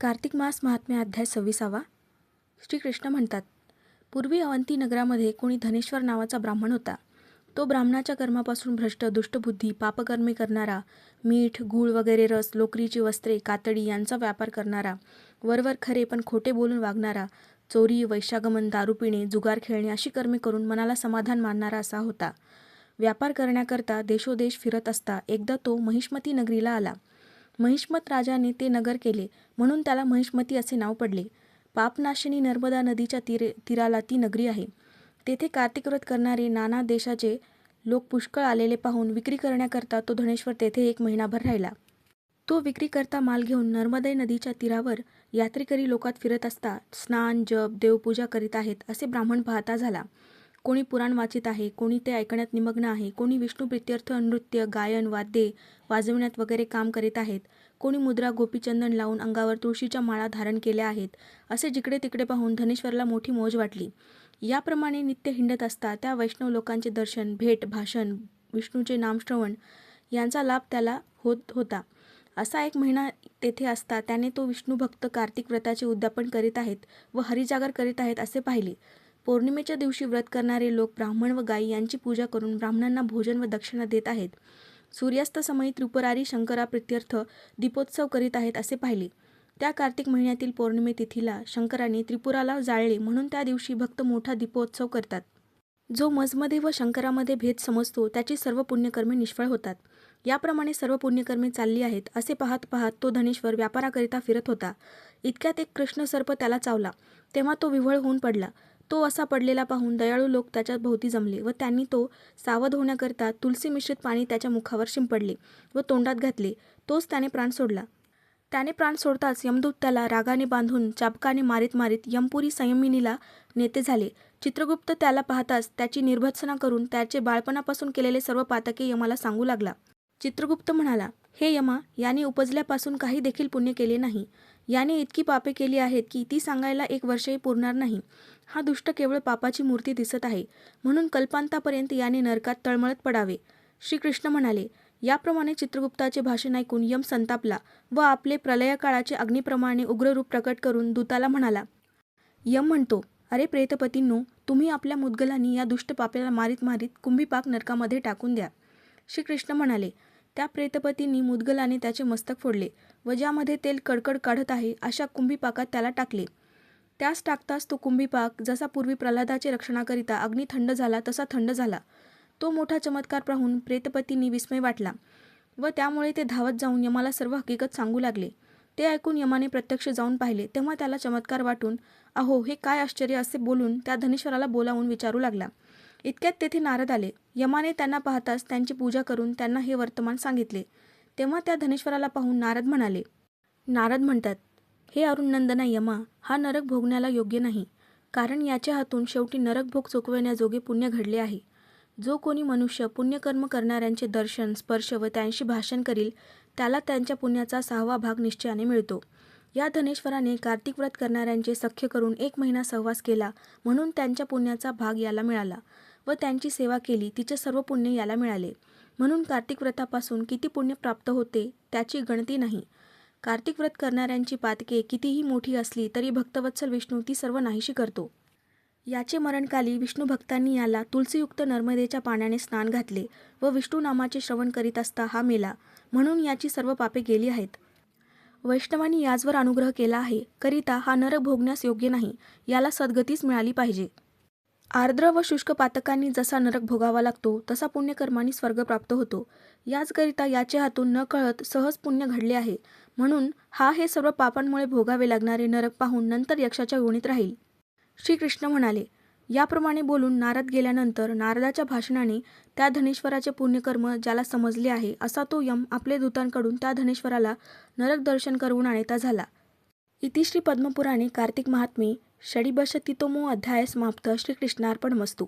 कार्तिक मास महात्म्य अध्याय सव्वीसावा. श्रीकृष्ण म्हणतात पूर्वी अवंती नगरामध्ये कोणी धनेश्वर नावाचा ब्राह्मण होता. तो ब्राह्मणाच्या कर्मापासून भ्रष्ट दुष्टबुद्धी पापकर्मे करणारा मीठ गूळ वगैरे रस लोकरीची वस्त्रे कातडी यांचा व्यापार करणारा वरवर खरे पण खोटे बोलून वागणारा चोरी वैशागमन दारू पिणे जुगार खेळणे अशी कर्मे करून मनाला समाधान मानणारा असा होता. व्यापार करण्याकरता देशोदेश फिरत असता एकदा तो महिष्मती नगरीला आला. महिष्मत राजाने ते नगर केले म्हणून त्याला महिष्मती असे नाव पडले. पापनाशिनी नर्मदा नदीच्या तीरे तीराला ती नगरी आहे. तेथे कार्तिक व्रत करणारे नाना देशाचे लोक पुष्कळ आलेले पाहून विक्री करण्याकरता तो धनेश्वर तेथे एक महिनाभर राहिला. तो विक्री करता माल घेऊन नर्मदे नदीच्या तीरावर यात्रेकरी लोकात फिरत असता स्नान जप देवपूजा करीत आहेत असे ब्राह्मण पाहता झाला. कोणी पुराण वाचित आहे कोणी ते ऐकण्यात निमग्न आहे कोणी विष्णू प्रित्यर्थ नृत्य गायन वाद्ये वाजविण्यात वगैरे काम करीत आहेत कोणी मुद्रा गोपीचंदन लावून अंगावर तुळशीच्या माळा धारण केल्या आहेत असे जिकडे तिकडे पाहून धनेश्वरला मोठी मौज वाटली. याप्रमाणे नित्य हिंडत असता त्या वैष्णव लोकांचे दर्शन भेट भाषण विष्णूचे नामश्रवण यांचा लाभ त्याला होत होता. असा एक महिना तेथे असता त्याने तो विष्णू भक्त कार्तिक व्रताचे उद्यापन करीत आहेत व हरिजागर करीत आहेत असे पाहिले. पौर्णिमेच्या दिवशी व्रत करणारे लोक ब्राह्मण व गायी यांची पूजा करून ब्राह्मणांना भोजन व दक्षिणा देत आहेत. सूर्यास्तसमयी त्रिपुरारी शंकरा प्रित्यर्थ दीपोत्सव करीत आहेत असे पाहिले. त्या कार्तिक महिन्यातील पौर्णिमे तिथीला शंकराने त्रिपुराला जाळले म्हणून त्या दिवशी भक्त मोठा दीपोत्सव करतात. जो मजमध्ये व शंकरामध्ये भेद समजतो त्याची सर्व पुण्यकर्मे निष्फळ होतात. याप्रमाणे सर्व पुण्यकर्मे चालली आहेत असे पाहत पाहत तो धनेश्वर व्यापाराकरिता फिरत होता. इतक्यात एक कृष्ण सर्प त्याला चावला. तेव्हा तो विव्हळ होऊन पडला. तो असा पडलेला पाहून दयाळू लोक त्याच्या भोवती जमले व त्यांनी तो सावध होण्याकरता तुलसी मिश्रित पाणी त्याच्या मुखावर शिंपडले व तोंडात घातले. तोच त्याने प्राण सोडला. त्याने प्राण सोडताच यमदूत त्याला रागाने बांधून चाबकाने मारीत मारीत यमपुरी संयमिनीला नेते झाले. चित्रगुप्त त्याला पाहताच त्याची निर्भत्सना करून त्याचे बाळपणापासून केलेले सर्व पातके यमाला सांगू लागला. चित्रगुप्त म्हणाला हे यमा याने उपजल्यापासून काही देखील पुण्य केले नाही. याने इतकी पापे केली आहेत की ती सांगायला एक वर्षही पुरणार नाही. हा दुष्ट केवळ पापाची मूर्ती दिसत आहे. म्हणून कल्पांतापर्यंत याने नरकात तळमळत पडावे. श्रीकृष्ण म्हणाले याप्रमाणे चित्रगुप्ताचे भाषण ऐकून यम संतापला व आपले प्रलयकाळाचे अग्निप्रमाणे उग्ररूप प्रकट करून दूताला म्हणाला यम म्हणतो अरे प्रेतपतींनो तुम्ही आपल्या मुदगलांनी या दुष्ट पापेला मारीत मारीत कुंभीपाक नरकामध्ये टाकून द्या श्रीकृष्ण म्हणाले त्या प्रेतपतींनी मुदगलाने त्याचे मस्तक फोडले व ज्यामध्ये तेल कडकड काढत आहे अशा कुंभीपाकात त्याला टाकले. त्यास टाकताच तो कुंभीपाक जसा पूर्वी प्रल्हादाचे रक्षणाकरिता अग्नी थंड झाला तसा थंड झाला. तो मोठा चमत्कार पाहून प्रेतपतींनी विस्मय वाटला व त्यामुळे ते धावत जाऊन यमाला सर्व हकीकत सांगू लागले. ते ऐकून यमाने प्रत्यक्ष जाऊन पाहिले तेव्हा त्याला चमत्कार वाटून अहो हे काय आश्चर्य असे बोलून त्या धनेश्वराला बोलावून विचारू लागला. इतक्यात तेथे नारद आले. यमाने त्यांना पाहताच त्यांची पूजा करून त्यांना हे वर्तमान सांगितले. तेव्हा त्या धनेश्वराला पाहून नारद म्हणाले नारद म्हणतात हे अरुणनंदना यमा हा नरक भोगण्याला योग्य नाही. कारण याच्या हातून शेवटी नरक भोग चुकवण्याजोगे पुण्य घडले आहे. जो कोणी मनुष्य पुण्यकर्म करणाऱ्यांचे दर्शन स्पर्श व त्यांशी भाषण करील त्याला त्यांच्या पुण्याचा सहावा भाग निश्चयाने मिळतो. या धनेश्वराने कार्तिक व्रत करणाऱ्यांचे सख्य करून एक महिना सहवास केला म्हणून त्यांच्या पुण्याचा भाग याला मिळाला. व त्यांची सेवा केली तिचे सर्व पुण्य याला मिळाले. म्हणून कार्तिक व्रतापासून किती पुण्य प्राप्त होते त्याची गणती नाही. कार्तिक व्रत करणाऱ्यांची पातके कितीही मोठी असली तरी भक्तवत्सल विष्णू ती सर्व नाहीशी करतो. याचे मरणकाली विष्णू भक्तांनी याला तुलसीयुक्त नर्मदेच्या पाण्याने स्नान घातले व विष्णू नामाचे श्रवण करीत असता हा मेला. म्हणून याची सर्व पापे गेली आहेत. वैष्णवांनी याचवर अनुग्रह केला आहे करिता हा नरक भोगण्यास योग्य नाही याला सद्गतीच मिळाली पाहिजे. आर्द्र व शुष्क पातकांनी जसा नरक भोगावा लागतो तसा पुण्यकर्मांनी स्वर्ग प्राप्त होतो. याचकरिता याचे हातून न कळत सहज पुण्य घडले आहे. म्हणून हा हे सर्व पापांमुळे भोगावे लागणारे नरक पाहून नंतर यक्षाच्या योनीत राहील. श्रीकृष्ण म्हणाले याप्रमाणे बोलून नारद गेल्यानंतर नारदाच्या भाषणाने त्या धनेश्वराचे पुण्यकर्म ज्याला समजले आहे असा तो यम आपले दूतांकडून त्या धनेश्वराला नरक दर्शन करून आणता झाला. इति श्री पद्मपुराणे कार्तिक महात्मे षडिबशतितमो अध्याय समाप्त श्रीकृष्णार्पणमस्तू